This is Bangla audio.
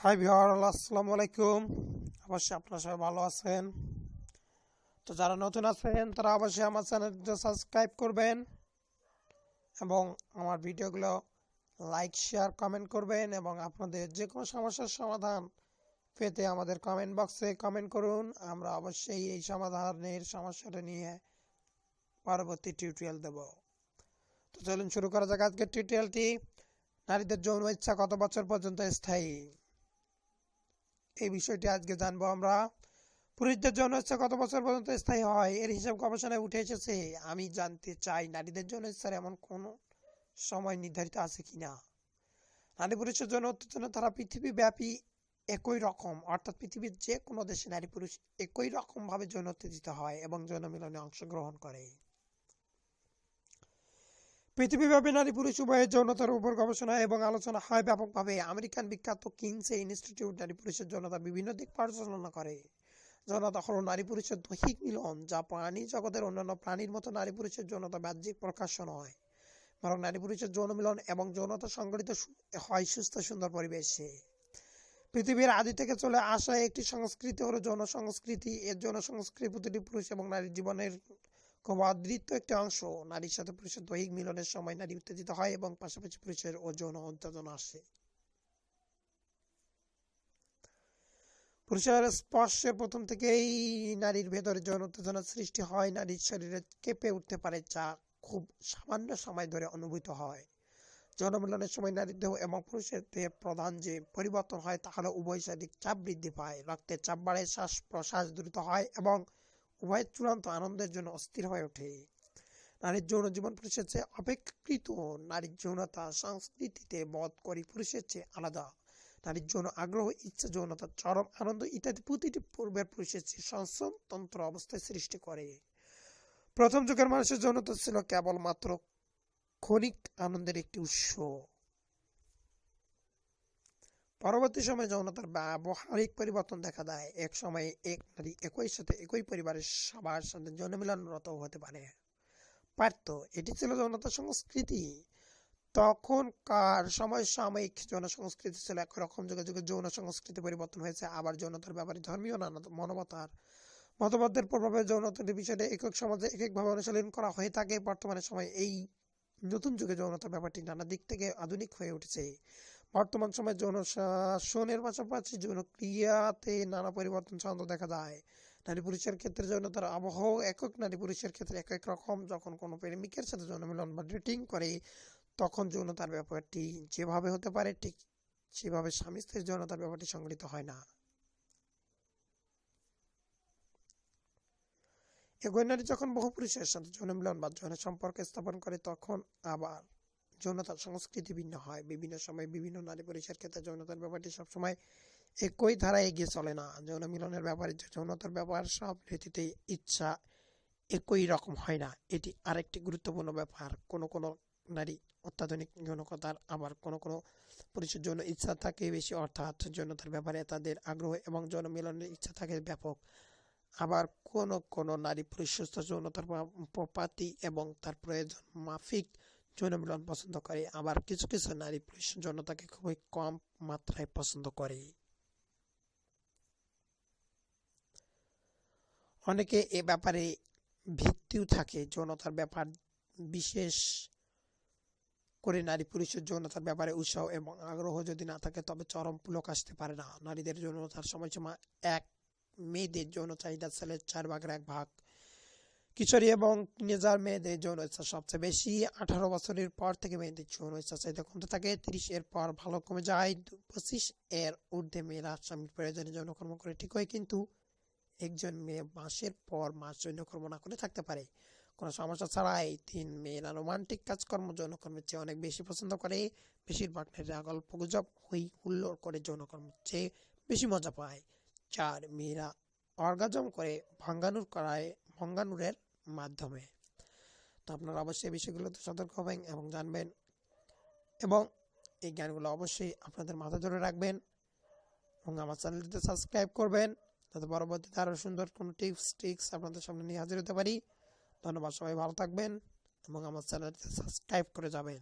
হাই ভিওর আসসালামু আলাইকুম। অবশ্যই আপনারা সবাই ভালো আছেন। তো যারা নতুন আছেন, তারা অবশ্যই আমার চ্যানেলটা সাবস্ক্রাইব করবেন এবং আমার ভিডিওগুলো লাইক, শেয়ার, কমেন্ট করবেন এবং আপনাদের যে কোনো সমস্যার সমাধান পেতে আমাদের কমেন্ট বক্সে কমেন্ট করুন। আমরা অবশ্যই এই সমাধানের সমস্যাটা নিয়ে পরবর্তী টিউটোরিয়াল দেব। তো চলুন শুরু করা যাক আজকের টিউটোরিয়ালটি। নারীদের যৌন ইচ্ছা কত বছর পর্যন্ত স্থায়ী? এই বিষয়টি আজকে জানব আমরা। পুরুষদের যৌন ইচ্ছা কত বছর পর্যন্ত স্থায়ী হয়, এর হিসাব গবেষণায় উঠে এসেছে। আমি জানতে চাই, নারীদের যৌন ইচ্ছার এমন কোন সময় নির্ধারিত আছে কিনা? নারী পুরুষের জন্য উত্তেজনা তারা পৃথিবীব্যাপী একই রকম, অর্থাৎ পৃথিবীর যে কোনো দেশে নারী পুরুষ একই রকম ভাবে যৌন উত্তেজিত হয় এবং যৌন মিলনে অংশগ্রহণ করে। পৃথিবীব্যাপী নারী, পুরুষ, উভয়ের যৌনতার উপর গবেষণা এবং আলোচনা হয় ব্যাপকভাবে। আমেরিকান বিখ্যাত কিংসে ইনস্টিটিউট নারী, পুরুষের যৌনতার বিভিন্ন দিক পর্যালোচনা করে। যৌনতা হলো নারী, পুরুষের দৈহিক মিলন, যা প্রাণী জগতের অন্যান্য প্রাণীর মতো নারী, পুরুষের যৌনতা বাহ্যিক প্রকাশ নয়। বরং নারী, পুরুষের যৌন মিলন এবং যৌনতা সংগঠিত হয় সুস্থ, সুন্দর পরিবেশে। পৃথিবীর আদি থেকে চলে আসা একটি সংস্কৃতি হলো যৌন সংস্কৃতি। এর যৌন সংস্কৃতি প্রতিটি পুরুষ এবং নারীর জীবনের খুব একটি অংশ নারীর সাথে পুরুষের দৈহিক মিলনের সময় নারী উত্তেজিত হয় এবং পাশাপাশি পুরুষের ও যৌন উত্তেজনা আসে। পুরুষের স্পর্শে প্রথম থেকেই নারীর ভেতরে যৌন উত্তেজনার সৃষ্টি হয়, নারীর শরীরে কেঁপে উঠতে পারে যা খুব সামান্য সময় ধরে অনুভূত হয়। যৌন মিলনের সময় নারীর দেহ এবং পুরুষের দেহের প্রধান যে পরিবর্তন হয় তা হলো উভয় শারীরিক চাপ বৃদ্ধি পায়, রক্তের চাপ বাড়ে শ্বাস প্রশ্বাস দ্রুত হয় এবং উভয়ের চূড়ান্ত আনন্দের জন্য অস্থির হয়ে ওঠে। নারীর যৌন জীবন পুরুষের চেয়ে অপেক্ষাকৃত, নারীর যৌনতা সংস্কৃতিতে বধ করি পুরুষের চেয়ে আলাদা। নারীর যৌন আগ্রহ, ইচ্ছা, যৌনতা, চরম আনন্দ ইত্যাদি প্রতিটি পূর্বের পুরুষের চেয়ে সংসনতন্ত্র অবস্থায় সৃষ্টি করে। প্রথম যুগের মানুষের যৌনতা ছিল কেবলমাত্র ক্ষণিক আনন্দের একটি উৎস। পরবর্তী সময়ে যৌনতার ব্যবহারিক পরিবর্তন দেখা দেয়, এক সময়ে এক নারী একই সাথে একই পরিবারের সবার সাথে যৌন মিলনরত হতে পারে। পারত এটি ছিল যৌনতা সংস্কৃতি। তখনকার সময় সাময়িক যৌন সংস্কৃতি ছিল একরকম, যুগে যুগে যৌন সংস্কৃতি পরিবর্তন হয়েছে, আবার যৌনতার ব্যাপারে ধর্মীয় নানা মানবতার মতবাদের প্রভাবে যৌনতার বিষয়টা একক সমাজে এক একভাবে অনুশীলন করা হয়ে থাকে। বর্তমানে সময় এই নতুন যুগে যৌনতার ব্যাপারটি নানা দিক থেকে আধুনিক হয়ে উঠেছে। বর্তমান সময়ে যৌন শাসনের পাশাপাশি যৌন ক্রিয়াতে নানা পরিবর্তন ছন্দ দেখা যায়। নারী পুরুষের ক্ষেত্রে যৌনতার আবহ একক, নারী পুরুষের ক্ষেত্রে এক এক রকম যখন কোনো প্রেমিকের সাথে যৌন মিলন বা ডেটিং করে, তখন যৌনতার ব্যাপারটি যেভাবে হতে পারে, ঠিক সেভাবে স্বামী স্ত্রীর যৌনতার ব্যাপারটি সংগঠিত হয় না। একই নারী যখন বহু পুরুষের সাথে যৌন মিলন বা যৌন সম্পর্ক স্থাপন করে, তখন আবার যৌনতার সংস্কৃতি ভিন্ন হয়। বিভিন্ন সময় বিভিন্ন নারী পুরুষের ক্ষেত্রে যৌনতার ব্যাপারটি সবসময় একই ধারায় এগিয়ে চলে না। যৌন মিলনের ব্যাপারে যৌনতার ব্যাপার সব রীতিতে ইচ্ছা একই রকম হয় না। এটি আরেকটি গুরুত্বপূর্ণ ব্যাপার। কোনো কোনো নারী অত্যাধুনিক যৌনকতার, আবার কোনো কোনো পুরুষের জন্য ইচ্ছা থাকে বেশি, অর্থাৎ যৌনতার ব্যাপারে তাদের আগ্রহ এবং যৌন মিলনের ইচ্ছা থাকে ব্যাপক। আবার কোন কোন নারী পুরুষ সুস্থ যৌনতার প্রপাতি এবং তার প্রয়োজন মাফিক যৌন মিলন পছন্দ করে, আবার কিছু কিছু নারী পুরুষ যৌনতাকে খুবই কম মাত্রায় পছন্দ করে। অনেকে এ ব্যাপারে ভিত্তিও থাকে, যৌনতার ব্যাপার, বিশেষ করে নারী পুরুষের যৌনতার ব্যাপারে উৎসাহ এবং আগ্রহ যদি না থাকে, তবে চরম পুলক আসতে পারে না। নারীদের যৌনতার সময়সীমা এক, মেয়েদের যৌন চাহিদা ছেলের চার ভাগের এক ভাগ। কিশোরী এবং টিনেজার মেয়েদের যৌন ইচ্ছা সবচেয়ে বেশি। আঠারো বছরের পর থেকে মেয়েদের যৌন ইচ্ছা চাহিদা কমতে থাকে। তিরিশ এর পর ভালো কমে যায়। পঁচিশ এর ঊর্ধ্বে মেয়েরা স্বামীর প্রয়োজনে যৌনকর্ম করে ঠিক হয়, কিন্তু একজন মেয়ে মাসের পর মাস যৌনকর্ম না করে থাকতে পারে। কোনো সমস্যা ছাড়াই তিন মেয়েরা রোমান্টিক কাজকর্ম যৌনকর্মের চেয়ে অনেক বেশি পছন্দ করে। বেশিরভাগ নারীরা গল্প গুজব, হই হুল্লোড় করে যৌনকর্মের চেয়ে বেশি মজা পায়। চার মেয়েরা অর্গাজম করে ভঙ্গানুর করায়, ভঙ্গানুরের মাধ্যমে। তো আপনারা অবশ্যই বিষয়গুলোতে সতর্ক হবেন এবং জানবেন এবং এই জ্ঞানগুলো অবশ্যই আপনাদের মাথা ধরে রাখবেন এবং আমার চ্যানেলটিতে সাবস্ক্রাইব করবেন। যাতে পরবর্তীতে আরও সুন্দর কোনো টিপস, ট্রিক্স আপনাদের সামনে নিয়ে হাজির হতে পারি। ধন্যবাদ, সবাই ভালো থাকবেন এবং আমার চ্যানেলটিতে সাবস্ক্রাইব করে যাবেন।